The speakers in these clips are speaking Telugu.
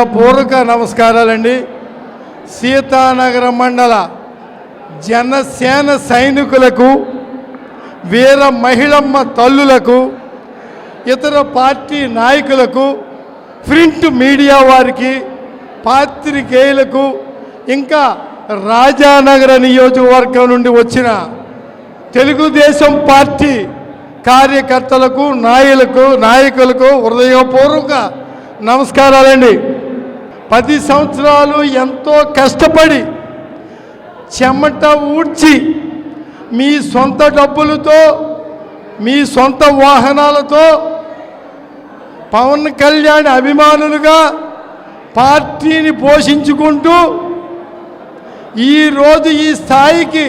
హృదయపూర్వక నమస్కారాలండి. సీతానగర మండల జనసేన సైనికులకు వీర మహిళమ్మ తల్లులకు ఇతర పార్టీ నాయకులకు ప్రింట్ మీడియా వారికి పాత్రికేయులకు ఇంకా రాజానగర నియోజకవర్గం నుండి వచ్చిన తెలుగుదేశం పార్టీ కార్యకర్తలకు నాయకులకు నాయకులకు హృదయపూర్వక నమస్కారాలండి. పది సంవత్సరాలు ఎంతో కష్టపడి చెమట ఊడ్చి మీ సొంత డబ్బులతో మీ సొంత వాహనాలతో పవన్ కళ్యాణ్ అభిమానులుగా పార్టీని పోషించుకుంటూ ఈరోజు ఈ స్థాయికి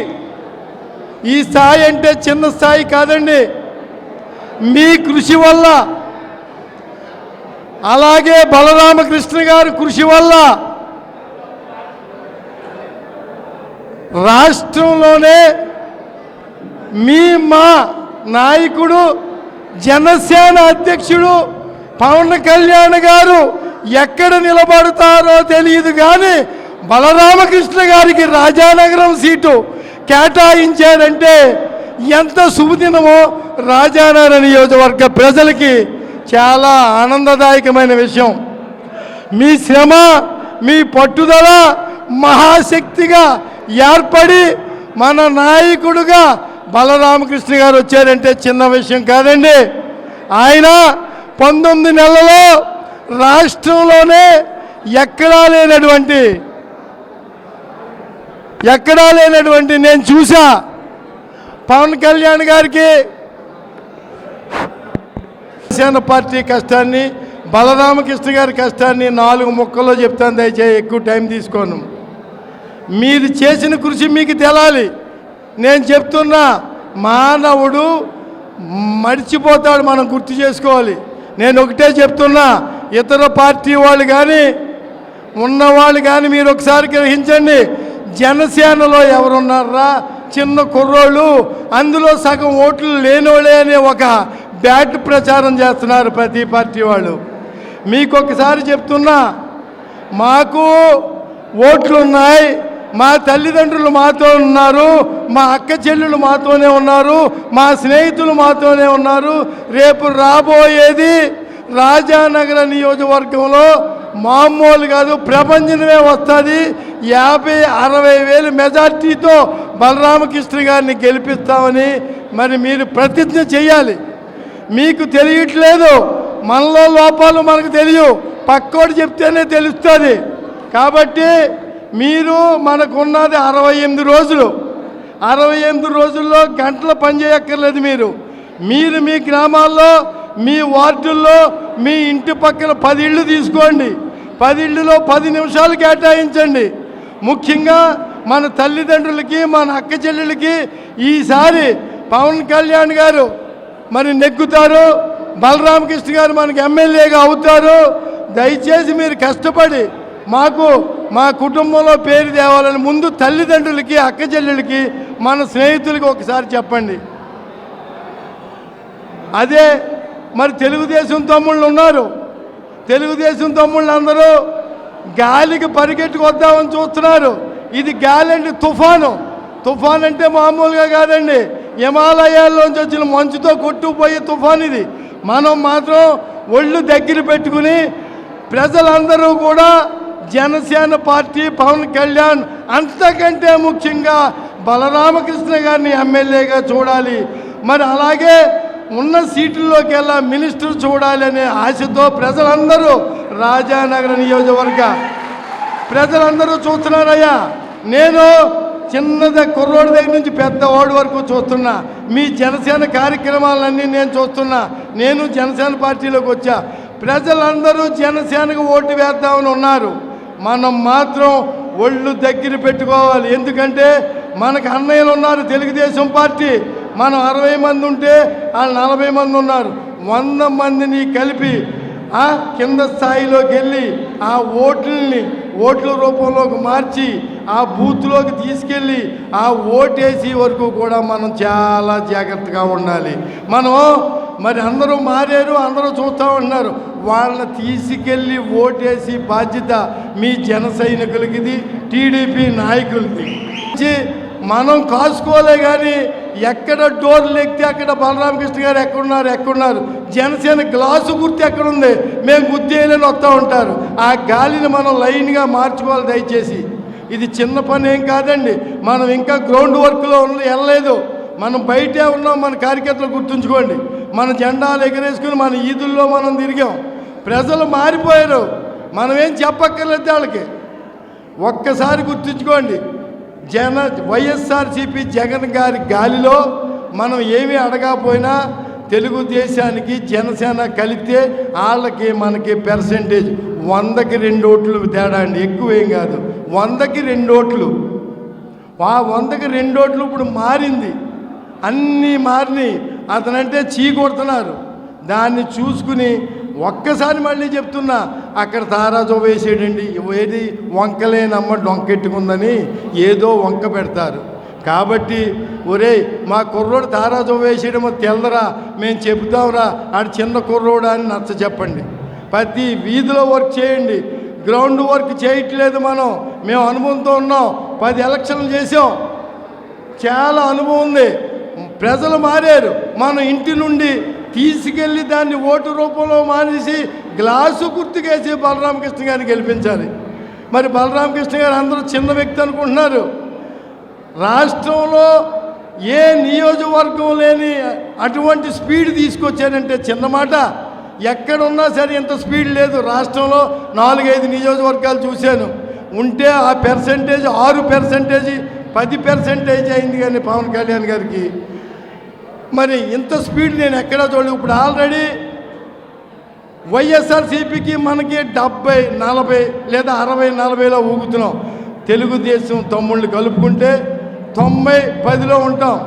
ఈ స్థాయి అంటే చిన్న స్థాయి కాదండి మీ కృషి వల్ల అలాగే బలరామకృష్ణ గారి కృషి వల్ల రాష్ట్రంలోనే మీ మా నాయకుడు జనసేన అధ్యక్షుడు పవన్ కళ్యాణ్ గారు ఎక్కడ నిలబడతారో తెలియదు కానీ బలరామకృష్ణ గారికి రాజానగరం సీటు కేటాయించారంటే ఎంత శుభదినమో రాజానగర నియోజకవర్గ ప్రజలకి చాలా ఆనందదాయకమైన విషయం. మీ శ్రమ మీ పట్టుదల మహాశక్తిగా ఏర్పడి మన నాయకుడుగా బలరామకృష్ణ గారు వచ్చారంటే చిన్న విషయం కాదండి. ఆయన పంతొమ్మిది నెలల్లో రాష్ట్రంలోనే ఎక్కడా లేనటువంటి ఎక్కడా లేనటువంటి నేను చూసా పవన్ కళ్యాణ్ గారికి జనసేన పార్టీ కష్టాన్ని బలరామకృష్ణ గారి కష్టాన్ని నాలుగు ముక్కల్లో చెప్తాను దయచేసి ఎక్కువ టైం తీసుకోను. మీరు చేసిన కృషి మీకు తెలాలి. నేను చెప్తున్నా మానవుడు మర్చిపోతాడు మనం గుర్తు చేసుకోవాలి. నేను ఒకటే చెప్తున్నా ఇతర పార్టీ వాళ్ళు కానీ ఉన్నవాళ్ళు కానీ మీరు ఒకసారి గ్రహించండి జనసేనలో ఎవరున్నారా? చిన్న కుర్రోళ్ళు అందులో సగం ఓట్లు లేనోళ్ళే అనే ఒక బ్యాట్ ప్రచారం చేస్తున్నారు ప్రతి పార్టీ వాళ్ళు. మీకు ఒకసారి చెప్తున్నా మాకు ఓట్లు ఉన్నాయి మా తల్లిదండ్రులు మాతో ఉన్నారు మా అక్క చెల్లెలు మాతోనే ఉన్నారు మా స్నేహితులు మాతోనే ఉన్నారు. రేపు రాబోయేది రాజానగర నియోజకవర్గంలో మామూలు కాదు ప్రపంచమే వస్తుంది. యాభై అరవై వేలు మెజార్టీతో బలరామకృష్ణ గారిని గెలిపిస్తామని మరి మీరు ప్రతిజ్ఞ చేయాలి. మీకు తెలియట్లేదు. మనలో లోపాలు మనకు తెలియవు. పక్కోడు చెప్తేనే తెలుస్తుంది. కాబట్టి మీరు మనకున్నది అరవై ఎనిమిది రోజులు. అరవై ఎనిమిది రోజుల్లో గంటలు పని చేయక్కర్లేదు మీరు. మీరు మీ గ్రామాల్లో మీ వార్డుల్లో మీ ఇంటి పక్కన పది ఇళ్ళు తీసుకోండి. పది ఇళ్ళులో పది నిమిషాలు కేటాయించండి. ముఖ్యంగా మన తల్లిదండ్రులకి మన అక్క చెల్లెళ్ళకి ఈసారి పవన్ కళ్యాణ్ గారు మరి నెగ్గుతారు. బలరామకృష్ణ గారు మనకి ఎమ్మెల్యేగా అవుతారు. దయచేసి మీరు కష్టపడి మాకు మా కుటుంబంలో పేరు తేవాలని ముందు తల్లిదండ్రులకి అక్కచెల్లెళ్ళకి మన స్నేహితులకి ఒకసారి చెప్పండి. అదే మరి తెలుగుదేశం తమ్ముళ్ళు ఉన్నారు. తెలుగుదేశం తమ్ముళ్ళు అందరూ గాలికి పరిగెట్టుకొద్దామని చూస్తున్నారు. ఇది గాలి అంటే తుఫాను. తుఫాన్ అంటే మామూలుగా కాదండి. హిమాలయాల్లోంచి వచ్చిన మంచుతో కొట్టుకుపోయే తుఫాన్ ఇది. మనం మాత్రం ఒళ్ళు దగ్గర పెట్టుకుని ప్రజలందరూ కూడా జనసేన పార్టీ పవన్ కళ్యాణ్ అంతకంటే ముఖ్యంగా బలరామకృష్ణ గారిని ఎమ్మెల్యేగా చూడాలి. మరి అలాగే ఉన్న సీట్లలోకి వెళ్ళా మినిస్టర్ చూడాలి అనే ఆశతో ప్రజలందరూ రాజానగర నియోజకవర్గ. ప్రజలందరూ చూస్తున్నారయ్యా. నేను చిన్నద కుర్రోడి దగ్గర నుంచి పెద్దవాడి వరకు చూస్తున్నా. మీ జనసేన కార్యక్రమాలన్నీ నేను చూస్తున్నా. నేను జనసేన పార్టీలోకి వచ్చా. ప్రజలందరూ జనసేనకు ఓటు వేద్దామని ఉన్నారు. మనం మాత్రం ఒళ్ళు దగ్గర పెట్టుకోవాలి. ఎందుకంటే మనకు అన్నయ్యలు ఉన్నారు తెలుగుదేశం పార్టీ. మనం అరవై మంది ఉంటే వాళ్ళు నలభై మంది ఉన్నారు. వంద మందిని కలిపి ఆ కింద స్థాయిలోకి వెళ్ళి ఆ ఓట్లని ఓట్ల రూపంలోకి మార్చి ఆ బూత్లోకి తీసుకెళ్ళి ఆ ఓటేసి వరకు కూడా మనం చాలా జాగ్రత్తగా ఉండాలి. మనం మరి అందరూ మారారు అందరూ చూస్తూ ఉన్నారు. వాళ్ళని తీసుకెళ్ళి ఓటేసి బాధ్యత మీ జన సైనికులకిది టీడీపీ నాయకులది. మనం కాసుకోలే కానీ ఎక్కడ డోర్లు ఎక్కితే అక్కడ బలరామకృష్ణ గారు ఎక్కడున్నారు ఎక్కడున్నారు? జనసేన గ్లాసు గుర్తు ఎక్కడుంది? మేము గుర్తేయాలని వస్తూ ఉంటారు. ఆ గాలిని మనం లైన్గా మార్చుకోవాలి దయచేసి. ఇది చిన్న పని ఏం కాదండి. మనం ఇంకా గ్రౌండ్ వర్క్లో ఉన్న వెళ్ళలేదు. మనం బయటే ఉన్నాం మన కార్యకర్తలు గుర్తుంచుకోండి. మన జెండాలు ఎగరేసుకుని మన ఈదుల్లో మనం తిరిగాం. ప్రజలు మారిపోయారు. మనం ఏం చెప్పక్కర్లేదు వాళ్ళకి. ఒక్కసారి గుర్తుంచుకోండి. జన వైఎస్ఆర్సీపీ జగన్ గారి గాలిలో మనం ఏమీ అడగకపోయినా తెలుగుదేశానికి జనసేన కలిపితే వాళ్ళకి మనకి పర్సంటేజ్ వందకి రెండు ఓట్లు తేడా అండి. ఎక్కువ ఏం కాదు. వందకి రెండు ఓట్లు. ఆ వందకి రెండు ఓట్లు ఇప్పుడు మారింది. అన్నీ మారినాయి. అతనంటే చీ కొడుతున్నారు. దాన్ని చూసుకుని ఒక్కసారి మళ్ళీ చెప్తున్నా అక్కడ తారాజో వేసేయండి. ఏది వంకలేనమ్మ డొంకెట్టుకుందని ఏదో వంక పెడతారు. కాబట్టి ఒరే మా కుర్రోడు తారాజం వేసేయడమో తెల్లరా మేము చెబుతాంరా ఆడు చిన్న కుర్రోడు అని నచ్చ చెప్పండి. ప్రతి వీధిలో వర్క్ చేయండి. గ్రౌండ్ వర్క్ చేయట్లేదు మనం. మేము అనుభవంతో ఉన్నాం. పది ఎలక్షన్లు చేసాం చాలా అనుభవం ఉంది. ప్రజలు మారారు. మనం ఇంటి నుండి తీసుకెళ్ళి దాన్ని ఓటు రూపంలో మానేసి గ్లాసు గుర్తుకేసి బలరామకృష్ణ గారిని గెలిపించాలి. మరి బలరామకృష్ణ గారు అందరూ చిన్న వ్యక్తి అనుకుంటున్నారు. రాష్ట్రంలో ఏ నియోజకవర్గం లేని అటువంటి స్పీడ్ తీసుకొచ్చారంటే చిన్న మాట. ఎక్కడున్నా సరే ఇంత స్పీడ్ లేదు. రాష్ట్రంలో నాలుగైదు నియోజకవర్గాలు చూశాను. ఉంటే ఆ పెర్సెంటేజ్ ఆరు పెర్సెంటేజ్ పది పెర్సెంటేజ్ అయింది కానీ పవన్ కళ్యాణ్ గారికి. మరి ఇంత స్పీడ్ నేను ఎక్కడా చూడలేదు. ఇప్పుడు ఆల్రెడీ వైఎస్ఆర్సీపీకి మనకి డెబ్బై నలభై లేదా అరవై నలభైలో ఊగుతున్నాం. తెలుగుదేశం తమ్ముళ్ళు కలుపుకుంటే తొంభై పదిలో ఉంటాం.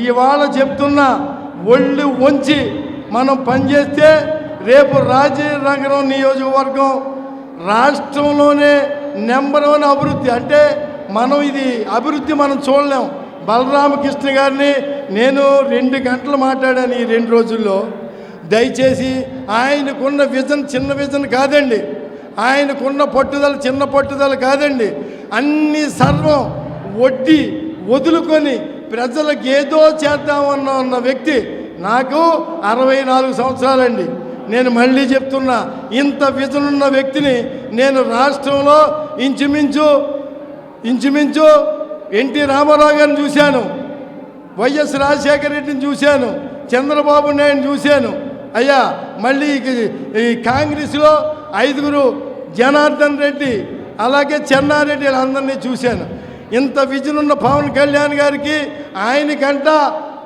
ఇవాళ చెప్తున్న ఒళ్ళు వంచి మనం పనిచేస్తే రేపు రాజనగరం నియోజకవర్గం రాష్ట్రంలోనే నెంబర్ వన్ అభివృద్ధి. అంటే మనం ఇది అభివృద్ధి మనం చూడలేం. బలరామకృష్ణ గారిని నేను రెండు గంటలు మాట్లాడాను ఈ రెండు రోజుల్లో. దయచేసి ఆయనకున్న విజన్ చిన్న విజన్ కాదండి. ఆయనకున్న పట్టుదల చిన్న పట్టుదల కాదండి. అన్ని సర్వం వడ్డీ వదులుకొని ప్రజలకు ఏదో చేద్దామన్న ఉన్న వ్యక్తి నాకు అరవై నాలుగు సంవత్సరాలండి. నేను మళ్ళీ చెప్తున్నా ఇంత విజన్ ఉన్న వ్యక్తిని నేను రాష్ట్రంలో ఇంచుమించు ఇంచుమించు ఎన్టీ రామారావు గారిని చూశాను వైఎస్ రాజశేఖర రెడ్డిని చూశాను చంద్రబాబు నాయుడు చూశాను. అయ్యా మళ్ళీ ఈ- ఈ కాంగ్రెస్లో ఐదుగురు జనార్దన్ రెడ్డి అలాగే చెన్నారెడ్డి వీళ్ళందరినీ చూశాను. ఇంత విజన్ ఉన్న పవన్ కళ్యాణ్ గారికి ఆయనకంట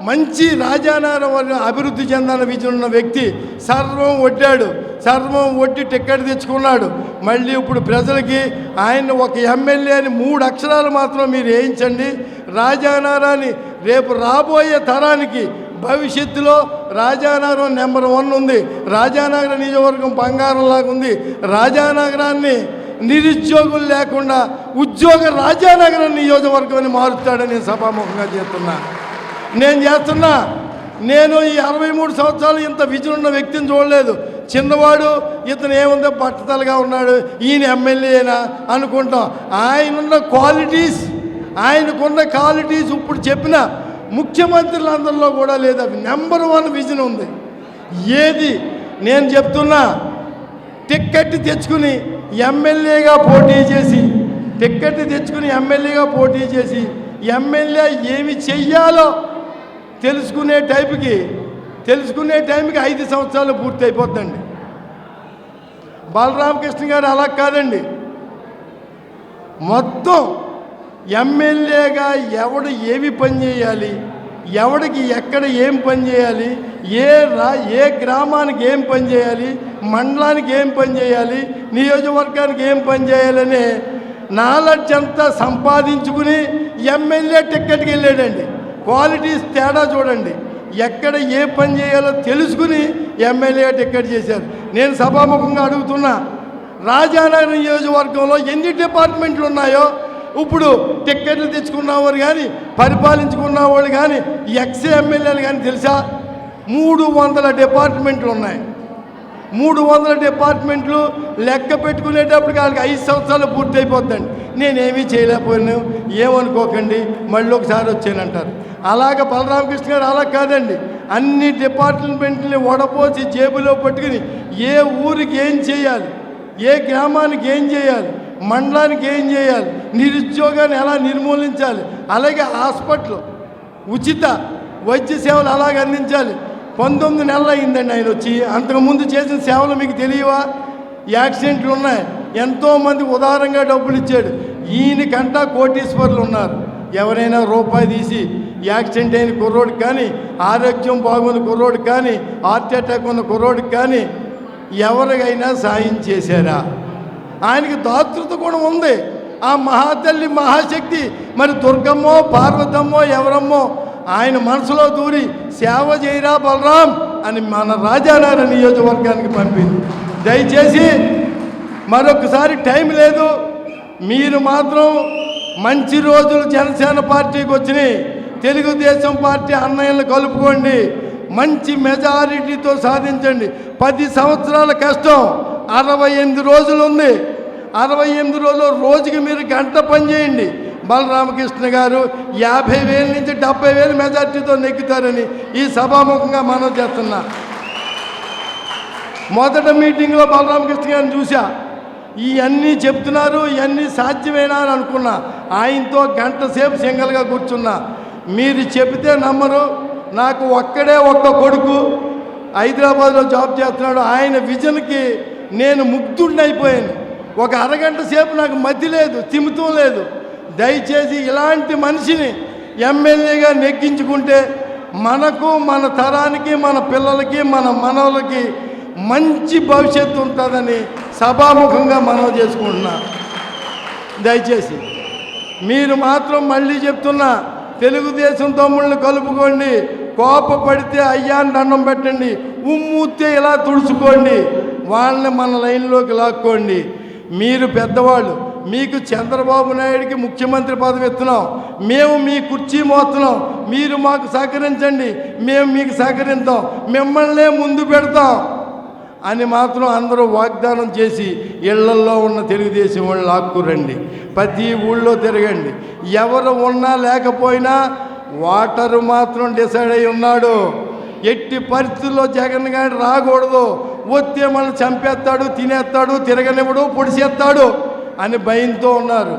మంచి రాజానగరం వల్ల అభివృద్ధి చెందిన విజన్ ఉన్న వ్యక్తి సర్వం వడ్డాడు సర్వం వడ్డి టిక్కెట్ తెచ్చుకున్నాడు. మళ్ళీ ఇప్పుడు ప్రజలకి ఆయన ఒక ఎమ్మెల్యే అని మూడు అక్షరాలు మాత్రం మీరు వేయించండి. రాజానగరాన్ని రేపు రాబోయే తరానికి భవిష్యత్తులో రాజానగరం నెంబర్ వన్ ఉంది. రాజానగరం నియోజకవర్గం బంగారంలాగా ఉంది. రాజానగరాన్ని నిరుద్యోగులు లేకుండా ఉద్యోగ రాజానగరం నియోజకవర్గాన్ని మారుస్తాడని నేను సభాముఖంగా చేస్తున్నా. నేను చేస్తున్నా. నేను ఈ అరవై మూడు సంవత్సరాలు ఇంత విజయం ఉన్న వ్యక్తిని చూడలేదు. చిన్నవాడు ఇతను ఏముందో పట్టుదలగా ఉన్నాడు. ఈయన ఎమ్మెల్యేనా అనుకుంటాం. ఆయనున్న క్వాలిటీస్ ఆయనకున్న క్వాలిటీస్ ఇప్పుడు చెప్పిన ముఖ్యమంత్రులందరిలో కూడా లేదు. అవి నెంబర్ వన్ విజన్ ఉంది. ఏది? నేను చెప్తున్నా టిక్కెట్ తెచ్చుకుని ఎమ్మెల్యేగా పోటీ చేసి టిక్కెట్ తెచ్చుకుని ఎమ్మెల్యేగా పోటీ చేసి ఎమ్మెల్యే ఏమి చెయ్యాలో తెలుసుకునే టైపుకి తెలుసుకునే టైంకి ఐదు సంవత్సరాలు పూర్తి అయిపోద్దండి బలరామకృష్ణ గారు అలా కాదండి. మొత్తం ఎమ్మెల్యేగా ఎవడు ఏమి పని చేయాలి ఎవడికి ఎక్కడ ఏం పని చేయాలి? ఏ రా ఏ గ్రామానికి ఏం పని చేయాలి? మండలానికి ఏం పని చేయాలి? నియోజకవర్గానికి ఏం పని చేయాలని నాలెడ్జ్ అంతా సంపాదించుకుని ఎమ్మెల్యే టిక్కెట్కి వెళ్ళాడండి. క్వాలిటీస్ తేడా చూడండి. ఎక్కడ ఏ పని చేయాలో తెలుసుకుని ఎమ్మెల్యే టిక్కెట్ చేశారు. నేను సభాముఖంగా అడుగుతున్నా రాజానగర్ నియోజకవర్గంలో ఎన్ని డిపార్ట్మెంట్లు ఉన్నాయో ఇప్పుడు టిక్కెట్లు తెచ్చుకున్నవారు కానీ పరిపాలించుకున్న వాళ్ళు కానీ ఎక్స్ ఎమ్మెల్యేలు కానీ తెలుసా? మూడు వందల డిపార్ట్మెంట్లు ఉన్నాయి. మూడు వందల డిపార్ట్మెంట్లు లెక్క పెట్టుకునేటప్పుడు వాళ్ళకి ఐదు సంవత్సరాలు పూర్తి అయిపోద్దండి నేనేమీ చేయలేకపోయాను. ఏమనుకోకండి మళ్ళీ ఒకసారి వచ్చానంటారు. అలాగ బలరామకృష్ణ గారు అలా కాదండి. అన్ని డిపార్ట్మెంట్ని వడపోసి జేబులో పట్టుకుని ఏ ఊరికి ఏం చేయాలి? ఏ గ్రామానికి ఏం చేయాలి? మండలానికి ఏం చేయాలి? నిరుద్యోగాన్ని ఎలా నిర్మూలించాలి? అలాగే హాస్పిటల్ ఉచిత వైద్య సేవలు అలాగ అందించాలి. పంతొమ్మిది నెలలు అయిందండి ఆయన వచ్చి. అంతకుముందు చేసిన సేవలు మీకు తెలియవా? యాక్సిడెంట్లు ఉన్నాయి. ఎంతోమంది ఉదారంగా డబ్బులు ఇచ్చాడు. ఈయనకంటా కోటీశ్వర్లు ఉన్నారు. ఎవరైనా రూపాయి తీసి యాక్సిడెంట్ అయిన కుర్రోడికి కానీ ఆరోగ్యం బాగున్న కుర్రోడికి కానీ హార్ట్ అటాక్ ఉన్న కుర్రోడికి కానీ ఎవరికైనా సాయం చేశారా? ఆయనకి దాతృత కూడా ఉంది. ఆ మహాతల్లి మహాశక్తి మరి దుర్గమ్మో పార్వతమ్మో ఎవరమ్మో ఆయన మనసులో దూరి సేవ చేయరా బలరాం అని మన రాజానగర నియోజకవర్గానికి పంపింది. దయచేసి మరొకసారి టైం లేదు. మీరు మాత్రం మంచి రోజులు జనసేన పార్టీకి వచ్చినాయి. తెలుగుదేశం పార్టీ అన్నయ్యలు కలుపుకోండి. మంచి మెజారిటీతో సాధించండి. పది సంవత్సరాల కష్టం. అరవై ఎనిమిది రోజులు ఉంది. అరవై ఎనిమిది రోజులు రోజుకి మీరు గంట పని చేయండి. బలరామకృష్ణ గారు యాభై వేల నుంచి డెబ్బై వేలు మెజార్టీతో నెక్కుతారని ఈ సభాముఖంగా మనం చేస్తున్నా. మొదట మీటింగ్లో బలరామకృష్ణ గారిని చూసా ఇవన్నీ చెప్తున్నారు ఇవన్నీ సాధ్యమేనా అని అనుకున్నా. ఆయనతో గంట సేపు సింగల్గా కూర్చున్నా. మీరు చెబితే నమ్మరు. నాకు ఒక్కడే ఒక్క కొడుకు. హైదరాబాద్లో జాబ్ చేస్తున్నాడు. ఆయన విజన్కి నేను ముగ్ధుడిని ఒక అరగంట సేపు నాకు మతి లేదు తిమితం లేదు. దయచేసి ఇలాంటి మనిషిని ఎమ్మెల్యేగా నెగ్గించుకుంటే మనకు మన తరానికి మన పిల్లలకి మన మనవలకి మంచి భవిష్యత్తు ఉంటుందని సభాముఖంగా మనవి చేసుకుంటున్నా. దయచేసి మీరు మాత్రం మళ్ళీ చెప్తున్నా తెలుగుదేశం తమ్ముళ్ళని కలుపుకోండి. కోపపడితే అయ్యాన్ని దండం పెట్టండి. ఉమ్మూతే ఇలా తుడుచుకోండి. వాళ్ళని మన లైన్లోకి లాక్కోండి. మీరు పెద్దవాళ్ళు మీకు చంద్రబాబు నాయుడికి ముఖ్యమంత్రి పదవి ఇస్తున్నాం. మేము మీ కుర్చీ మోస్తున్నాం. మీరు మాకు సహకరించండి. మేము మీకు సహకరిస్తాం. మిమ్మల్నే ముందు పెడతాం అని మాత్రం అందరూ వాగ్దానం చేసి ఇళ్ళల్లో ఉన్న తెలుగుదేశం వాళ్ళు లాక్కురండి. ప్రతి ఊళ్ళో తిరగండి. ఎవరు ఉన్నా లేకపోయినా వాటరు మాత్రం డిసైడ్ అయి ఉన్నాడు. ఎట్టి పరిస్థితుల్లో జగన్ గారి రాకూడదు. వస్తే మనల్ని చంపేస్తాడు తినేస్తాడు తిరగనివ్వడు పొడిసేస్తాడు అని భయంతో ఉన్నారు.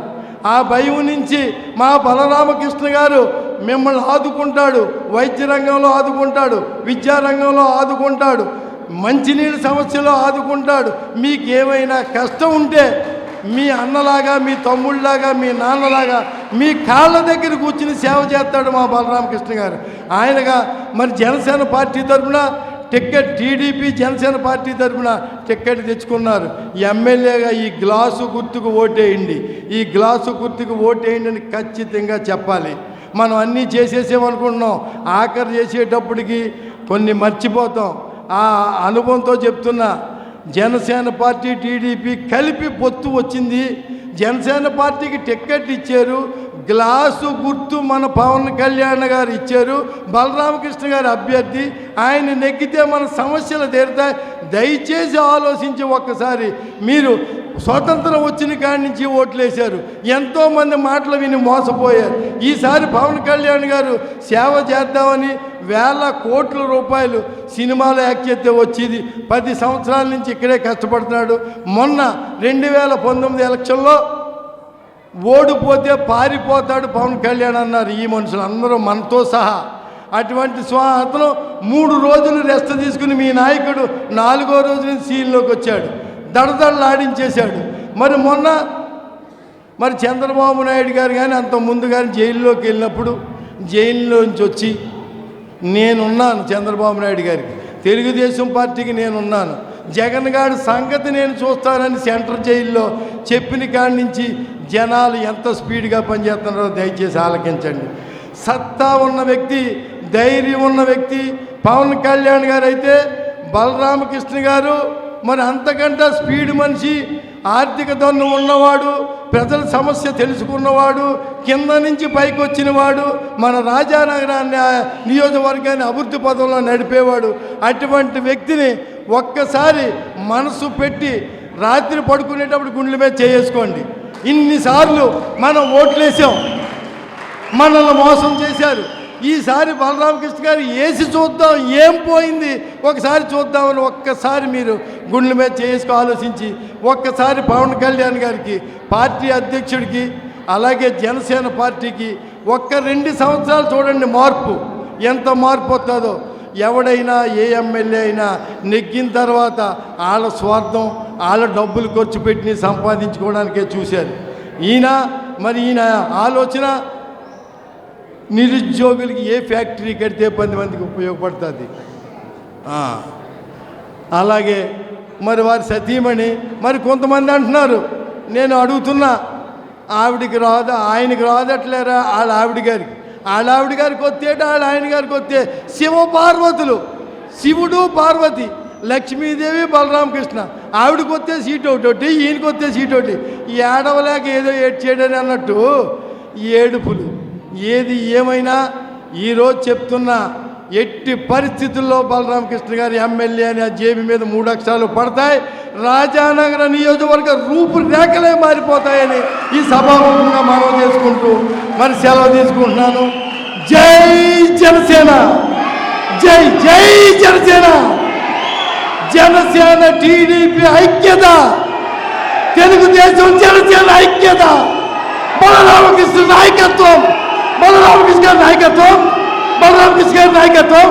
ఆ భయం నుంచి మా బలరామకృష్ణ గారు మిమ్మల్ని ఆదుకుంటాడు వైద్య రంగంలో ఆదుకుంటాడు విద్యారంగంలో ఆదుకుంటాడు మంచినీళ్ళ సమస్యలో ఆదుకుంటాడు. మీకు ఏమైనా కష్టం ఉంటే మీ అన్నలాగా మీ తమ్ముళ్ళలాగా మీ నాన్నలాగా మీ కాళ్ళ దగ్గర కూర్చుని సేవ చేస్తాడు మా బలరామకృష్ణ గారు. ఆయనగా మరి జనసేన పార్టీ తరఫున టిక్కెట్ టీడీపీ జనసేన పార్టీ తరఫున టిక్కెట్ తెచ్చుకున్నారు. ఎమ్మెల్యేగా ఈ గ్లాసు గుర్తుకు ఓటేయండి. ఈ గ్లాసు గుర్తుకు ఓటేయండి అని ఖచ్చితంగా చెప్పాలి. మనం అన్నీ చేసేసేమనుకుంటున్నాం ఆఖరి చేసేటప్పటికి కొన్ని మర్చిపోతాం. ఆ అనుభవంతో చెప్తున్నా జనసేన పార్టీ టీడీపీ కలిపి పొత్తు వచ్చింది. జనసేన పార్టీకి టిక్కెట్ ఇచ్చారు. గ్లాసు గుర్తు మన పవన్ కళ్యాణ్ గారు ఇచ్చారు. బలరామకృష్ణ గారి అభ్యర్థి. ఆయన నెగ్గితే మన సమస్యలు తీరుతాయి దయచేసి ఆలోచించి ఒక్కసారి. మీరు స్వతంత్రం వచ్చిన కాడి నుంచి ఓట్లేశారు. ఎంతోమంది మాటలు విని మోసపోయారు. ఈసారి పవన్ కళ్యాణ్ గారు సేవ చేద్దామని వేల కోట్ల రూపాయలు సినిమాల యాక్ట్ వచ్చేది. పది సంవత్సరాల నుంచి ఇక్కడే కష్టపడుతున్నాడు. మొన్న రెండు వేల పంతొమ్మిది ఎలక్షన్లో ఓడిపోతే పారిపోతాడు పవన్ కళ్యాణ్ అన్నారు ఈ మనుషులు. అందరూ మనతో సహా. అటువంటి స్వాతను మూడు రోజులు రెస్ట్ తీసుకుని మీ నాయకుడు నాలుగో రోజు నుంచి సీన్లోకి వచ్చాడు. దడదడలాడించేశాడు. మరి మొన్న మరి చంద్రబాబు నాయుడు గారు కానీ అంత ముందు కానీ జైల్లోకి వెళ్ళినప్పుడు జైల్లోంచి వచ్చి నేనున్నాను చంద్రబాబు నాయుడు గారికి. తెలుగుదేశం పార్టీకి నేనున్నాను. జగన్ గారి సంగతి నేను చూస్తానని సెంట్రల్ జైల్లో చెప్పిన కాడి నుంచి జనాలు ఎంత స్పీడ్గా పనిచేస్తున్నారో దయచేసి ఆలకించండి. సత్తా ఉన్న వ్యక్తి ధైర్యం ఉన్న వ్యక్తి పవన్ కళ్యాణ్ గారు అయితే బలరామకృష్ణ గారు మరి అంతకంటే స్పీడ్ మనిషి ఆర్థిక దన్ను ఉన్నవాడు ప్రజల సమస్య తెలుసుకున్నవాడు కింద నుంచి పైకి వచ్చినవాడు మన రాజానగరాన్ని నియోజకవర్గాన్ని అభివృద్ధి పదంలో నడిపేవాడు. అటువంటి వ్యక్తిని ఒక్కసారి మనసు పెట్టి రాత్రి పడుకునేటప్పుడు గుండెల మీద చేసుకోండి ఇన్నిసార్లు మనం ఓట్లేసాం. మనల్ని మోసం చేశారు. ఈసారి బలరామకృష్ణ గారు వేసి చూద్దాం ఏం పోయింది? ఒకసారి చూద్దామని ఒక్కసారి మీరు గుండెల మీద చేసుకు ఆలోచించి ఒక్కసారి పవన్ కళ్యాణ్ గారికి పార్టీ అధ్యక్షుడికి అలాగే జనసేన పార్టీకి ఒక్క రెండు సంవత్సరాలు చూడండి మార్పు. ఎంత మార్పు వస్తుందో. ఎవడైనా ఏ ఎమ్మెల్యే అయినా నెగ్గిన తర్వాత వాళ్ళ స్వార్థం వాళ్ళ డబ్బులు ఖర్చు పెట్టి సంపాదించుకోవడానికే చూశారు. ఈయన మరి ఈయన ఆలోచన నిరుద్యోగులకి ఏ ఫ్యాక్టరీ కడితే పది మందికి ఉపయోగపడుతుంది? అలాగే మరి వారి సతీమణి మరి కొంతమంది అంటున్నారు నేను అడుగుతున్నా ఆవిడికి రాదు ఆయనకి రాదట్లేరా వాళ్ళ ఆవిడ గారికి? వాళ్ళ ఆవిడ గారికి వస్తేట వాళ్ళ ఆయన గారికి వస్తే శివ పార్వతులు శివుడు పార్వతి లక్ష్మీదేవి బలరామకృష్ణ. ఆవిడకి వస్తే సీట్ ఒకటి ఒకటి ఈయనకి వస్తే సీట్ ఒకటి. ఈ ఏడవలేక ఏదో ఏడ్ చేయడని అన్నట్టు ఈ ఏడుపులు. ఏది ఏమైనా ఈరోజు చెప్తున్నా ఎట్టి పరిస్థితుల్లో బలరామకృష్ణ గారి ఎమ్మెల్యే అని ఆ జేబీ మీద మూడు అక్షరాలు పడతాయి రాజానగర నియోజకవర్గ రూపురేఖలే మారిపోతాయని ఈ సభాముఖంగా మనం చేసుకుంటూ మరి సెలవు తీసుకుంటున్నాను. జై జనసేన! జై జై జనసేన! జనసేన టీడీపీ ఐక్యత! తెలుగుదేశం జనసేన ఐక్యత! బలరామకృష్ణ నాయకత్వం! బలరామకృష్ణ గారి నాయకత్వం బలరామకృష్ణ గారి నాయకత్వం